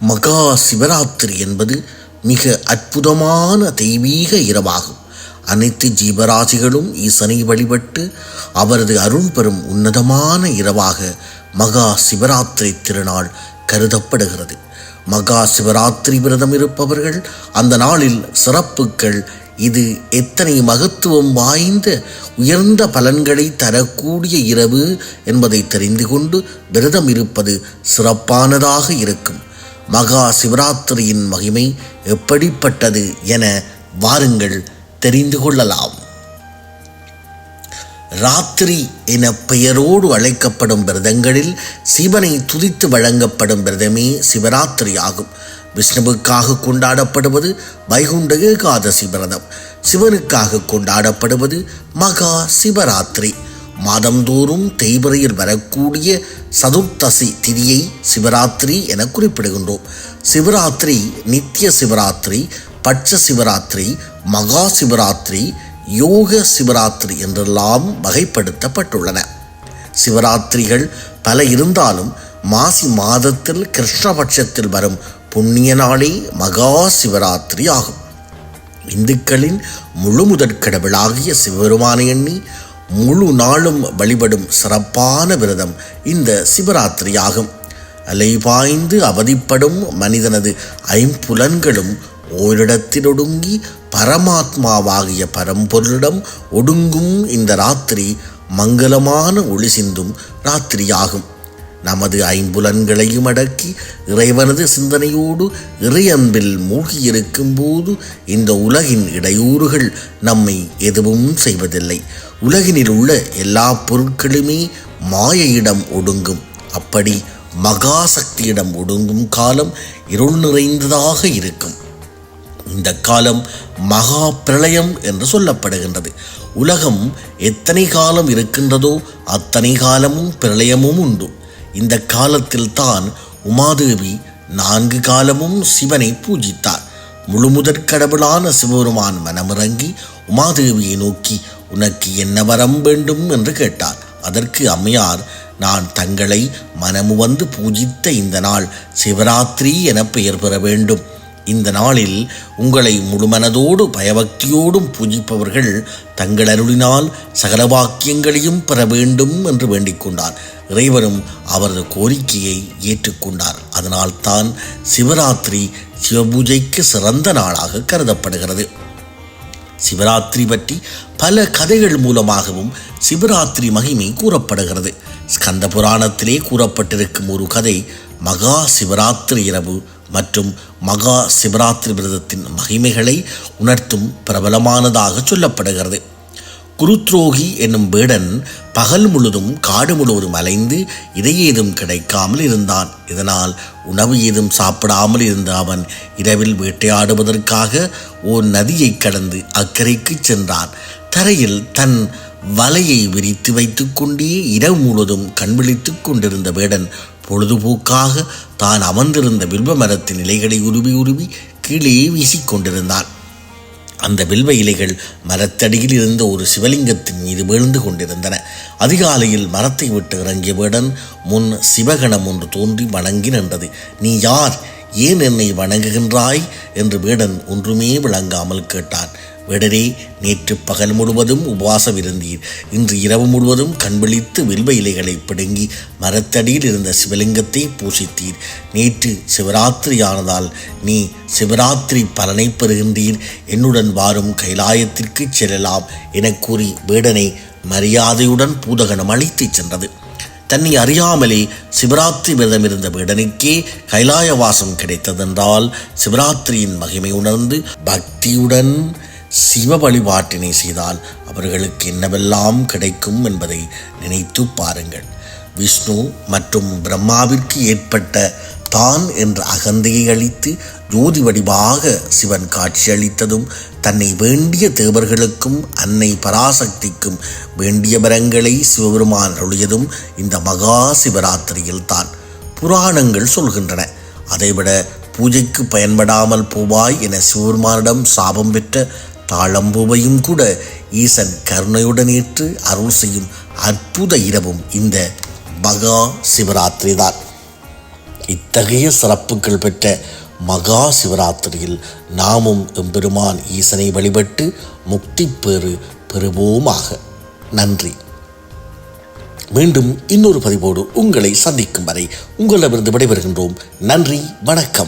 மகா சிவராத்திரி என்பது மிக அற்புதமான தெய்வீக இரவாகும். அனைத்து ஜீவராசிகளும் ஈசனை வழிபட்டு அவரது அருள் பெறும் உன்னதமான இரவாக மகா சிவராத்திரி திருநாள் கருதப்படுகிறது. மகா சிவராத்திரி விரதம் இருப்பவர்கள் அந்த நாளில் சிறப்புகள் இது எத்தனை மகத்துவம் வாய்ந்த உயர்ந்த பலன்களை தரக்கூடிய இரவு என்பதை தெரிந்து கொண்டு விரதம் இருப்பது சிறப்பானதாக இருக்கும். மகா சிவராத்திரியின் மகிமை எப்படிப்பட்டது என வாருங்கள் தெரிந்து கொள்ளலாம். ராத்திரி என பெயரோடு அழைக்கப்படும் விரதங்களில் சிவனை துதித்து வழங்கப்படும் விரதமே சிவராத்திரி ஆகும். விஷ்ணுவுக்காக கொண்டாடப்படுவது வைகுண்ட ஏகாதசி விரதம். சிவனுக்காக கொண்டாடப்படுவது மகா சிவராத்திரி. மாதந்தோறும் தேய்பிரையில் வரக்கூடிய சதுர்த்தசி திதியை சிவராத்திரி என குறிப்பிடுகின்றோம். சிவராத்திரி நித்திய சிவராத்திரி பட்ச சிவராத்திரி மகா சிவராத்திரி யோக சிவராத்திரி என்றெல்லாம் வகைப்படுத்தப்பட்டுள்ளன. சிவராத்திரிகள் பல இருந்தாலும் மாசி மாதத்தில் கிருஷ்ணபட்சத்தில் வரும் புண்ணிய நாளே மகா சிவராத்திரி ஆகும். இந்துக்களின் முழு முதற் கடவுளாகிய சிவபெருமானை எண்ணி முழு நாளும் வழிபடும் சிறப்பான விரதம் இந்த சிவராத்திரி ஆகும் அலைபாய்ந்து அவதிப்படும் மனிதனது ஐம்புலன்களும் ஓரிடத்தில் ஒடுங்கி பரமாத்மாவாகிய பரம்பொருளிடம் ஒடுங்கும் இந்த ராத்திரி மங்களமான ஒளி சிந்தும் ராத்திரியாகும். நமது ஐம்புலன்களையும் அடக்கி இறைவனது சிந்தனையோடு இறையன்பில் மூழ்கியிருக்கும் போது இந்த உலகின் இடையூறுகள் நம்மை எதுவும் செய்வதில்லை. உலகினில் உள்ள எல்லா பொருட்களுமே மாயையிடம் ஒடுங்கும். அப்படி மகாசக்தியிடம் ஒடுங்கும் காலம் இருள் நிறைந்ததாக இருக்கும். இந்த காலம் மகா பிரளயம் என்று சொல்லப்படுகின்றது. உலகம் எத்தனை காலம் இருக்கின்றதோ அத்தனை காலமும் பிரளயமும் உண்டு. இந்த காலத்தில் தான் உமாதேவி நான்கு காலமும் சிவனை பூஜித்தார். முழுமுதற் கடவுளான சிவபெருமான் மனமிறங்கி உமாதேவியை நோக்கி உனக்கு என்ன வரம் வேண்டும் என்று கேட்டார் அதற்கு அம்மையார் நான் தங்களை மனமு வந்து பூஜித்த இந்த நாள் சிவராத்திரி என பெயர் பெற வேண்டும். இந்த நாளில் உங்களை முழுமனதோடு பயபக்தியோடும் பூஜிப்பவர்கள் தங்கள் அருளினால் சகல வாக்கியங்களையும் பெற வேண்டும் என்று வேண்டிக் கொண்டார். இறைவரும் அவரது கோரிக்கையை ஏற்றுக்கொண்டார் அதனால்தான் சிவராத்திரி சிவபூஜைக்கு சிறந்த நாளாக கருதப்படுகிறது. சிவராத்திரி பற்றி பல கதைகள் மூலமாகவும் சிவராத்திரி மகிமை கூறப்படுகிறது. ஸ்கந்த புராணத்திலே கூறப்பட்டிருக்கும் ஒரு கதை மகா சிவராத்திரி இரவு மற்றும் மகா சிவராத்திரி விரதத்தின் மகிமைகளை உணர்த்தும் பிரபலமானதாக சொல்லப்படுகிறது. குருத்ரோகி என்னும் வேடன் பகல் முழுதும் காடு முழுவதும் அலைந்து இடையேதும் கிடைக்காமல் இருந்தான். இதனால் உணவு ஏதும் சாப்பிடாமல் இருந்த அவன் இரவில் வேட்டையாடுவதற்காக ஓர் நதியை கடந்து அக்கறைக்கு சென்றான். தரையில் தன் வலையை விரித்து வைத்துக்கொண்டே இரவு முழுவதும் கண்விழித்துக் கொண்டிருந்த வேடன் பொழுதுபோக்காக தான் அமர்ந்திருந்த வில்வ மரத்தின் இலைகளை உருவி உருவி கீழே வீசிக்கொண்டிருந்தான் அந்த வில்வ இலைகள் மரத்தடியில் இருந்த ஒரு சிவலிங்கத்தின் மீது வீழ்ந்து கொண்டிருந்தன. அதிகாலையில் மரத்தை விட்டு இறங்கிய வேடன் முன் சிவகணம் ஒன்று தோன்றி வணங்கி நின்றது. நீ யார்? ஏன் என்னை வணங்குகின்றாய்? என்று வேடன் ஒன்றுமே விளங்காமல் கேட்டான். வேடரே நேற்று பகல் முழுவதும் உபவாசம் இருந்தீர். இன்று இரவு முழுவதும் கண்விழித்து வில்வ இலைகளை பிடுங்கி மரத்தடியில் இருந்த சிவலிங்கத்தை பூசித்தீர். நேற்று சிவராத்திரியானதால் நீ சிவராத்திரி பலனை பெறுகின்றீர். என்னுடன் வாரும் கைலாயத்திற்கு செல்லலாம் என கூறி வேடனை மரியாதையுடன் பூதகணம் அழைத்துச் சென்றது. தன்னை அறியாமலே சிவராத்திரி விரதம் இருந்த வேடனுக்கே கைலாயவாசம் கிடைத்ததென்றால் சிவராத்திரியின் மகிமை உணர்ந்து பக்தியுடன் சிவ வழிபாட்டினை செய்தால் அவர்களுக்கு என்னவெல்லாம் கிடைக்கும் என்பதை நினைத்து பாருங்கள். விஷ்ணு மற்றும் பிரம்மாவிற்கு ஏற்பட்ட தான் என்ற அகந்தையை அளித்து ஜோதி வடிவாக சிவன் காட்சியளித்ததும் தன்னை வேண்டிய தேவர்களுக்கும் அன்னை பராசக்திக்கும் வேண்டிய வரங்களை சிவபெருமான் அருளியதும் இந்த மகா சிவராத்திரியில் தான். புராணங்கள் சொல்கின்றன. அதைவிட பூஜைக்கு பயன்படாமல் போவாய் என சிவபெருமானிடம் சாபம் பெற்ற தாளம்பூவையும் கூட ஈசன் கருணையுடன் ஏற்று அருள் செய்யும் அற்புத இரவும் இந்த மகா சிவராத்திரி தான். இத்தகைய சிறப்புகள் பெற்ற மகா சிவராத்திரியில் நாமும் எம்பெருமான் ஈசனை வழிபட்டு முக்தி பெறு பெறுவோமாக. நன்றி. மீண்டும் இன்னொரு பதிவோடு உங்களை சந்திக்கும் வரை உங்களிடமிருந்து விடைபெறுகின்றோம். நன்றி வணக்கம்.